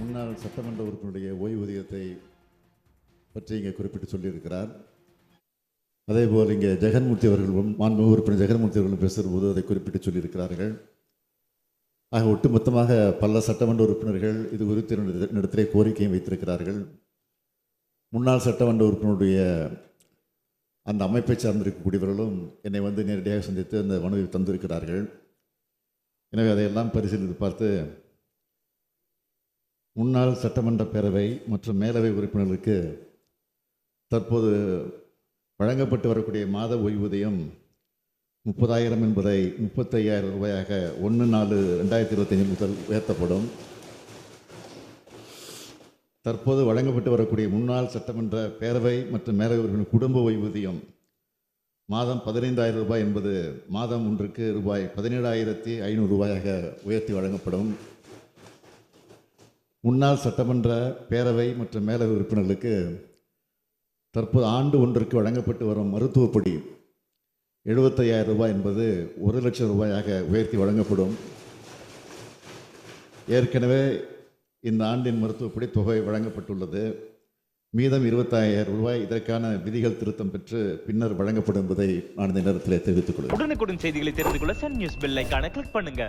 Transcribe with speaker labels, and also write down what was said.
Speaker 1: முன்னாள் சட்டமன்ற உறுப்பினருடைய ஓய்வூதியத்தை பற்றி இங்கே குறிப்பிட்டு சொல்லியிருக்கிறார். அதேபோல் இங்கே ஜெகன்மூர்த்தி அவர்களும் மாண்பு உறுப்பினர் ஜெகன்மூர்த்தி அவர்களும் பேசும்போது அதை குறிப்பிட்டு சொல்லியிருக்கிறார்கள். ஆக ஒட்டுமொத்தமாக பல சட்டமன்ற உறுப்பினர்கள் இது குறித்து என்னிடத்திலே கோரிக்கையும் வைத்திருக்கிறார்கள். முன்னாள் சட்டமன்ற உறுப்பினருடைய அந்த அமைப்பை சார்ந்திருக்கக்கூடியவர்களும் என்னை வந்து நேரடியாக சந்தித்து அந்த மனுவை தந்திருக்கிறார்கள். எனவே அதையெல்லாம் பரிசீலித்து பார்த்து முன்னாள் சட்டமன்ற பேரவை மற்றும் மேலவை உறுப்பினர்களுக்கு தற்போது வழங்கப்பட்டு வரக்கூடிய மாத ஓய்வூதியம் முப்பதாயிரம் என்பதை முப்பத்தையாயிரம் ரூபாயாக ஒன்று நாலு ரெண்டாயிரத்தி இருபத்தஞ்சு முதல் உயர்த்தப்படும். தற்போது வழங்கப்பட்டு வரக்கூடிய முன்னாள் சட்டமன்ற பேரவை மற்றும் மேலவை உறுப்பினர் குடும்ப ஓய்வூதியம் மாதம் பதினைந்தாயிரம் ரூபாய் என்பது மாதம் ஒன்றுக்கு ரூபாய் பதினேழாயிரத்தி ஐநூறு ரூபாயாக உயர்த்தி வழங்கப்படும். முன்னாள் சட்டமன்ற பேரவை மற்றும் மேலவை உறுப்பினர்களுக்கு தற்போது ஆண்டு ஒன்றிற்கு வழங்கப்பட்டு வரும் மருத்துவப்படி எழுபத்தையாயிரம் ரூபாய் என்பது ஒரு லட்சம் ரூபாயாக உயர்த்தி வழங்கப்படும். ஏற்கனவே இந்த ஆண்டின் மருத்துவப்படி தொகை வழங்கப்பட்டுள்ளது. மீதம் இருபத்தாயிரம் ரூபாய் இதற்கான விதிகள் திருத்தம் பெற்று பின்னர் வழங்கப்படும் என்பதை நான் இந்த நேரத்தில் தெரிவித்துக் கொள்கிறேன்.
Speaker 2: உடனுக்குடன் செய்திகளை தெரிந்து கொள்ள சன் நியூஸ் பெல் ஐக்கான கிளிக் பண்ணுங்க.